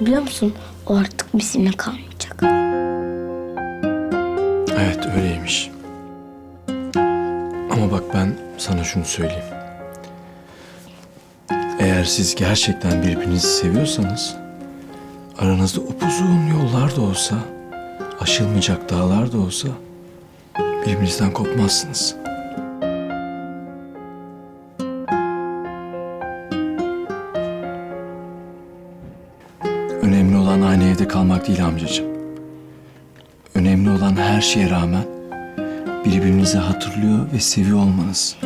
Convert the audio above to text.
Biliyor musun? O artık bizimle kalmayacak. Evet öyleymiş. Ama bak ben sana şunu söyleyeyim. Eğer siz gerçekten birbirinizi seviyorsanız aranızda upuzun yollar da olsa, aşılmayacak dağlar da olsa birbirinizden kopmazsınız. Olan aynı evde kalmak değil amcacığım. Önemli olan her şeye rağmen birbirinizi hatırlıyor ve seviyor olmanız.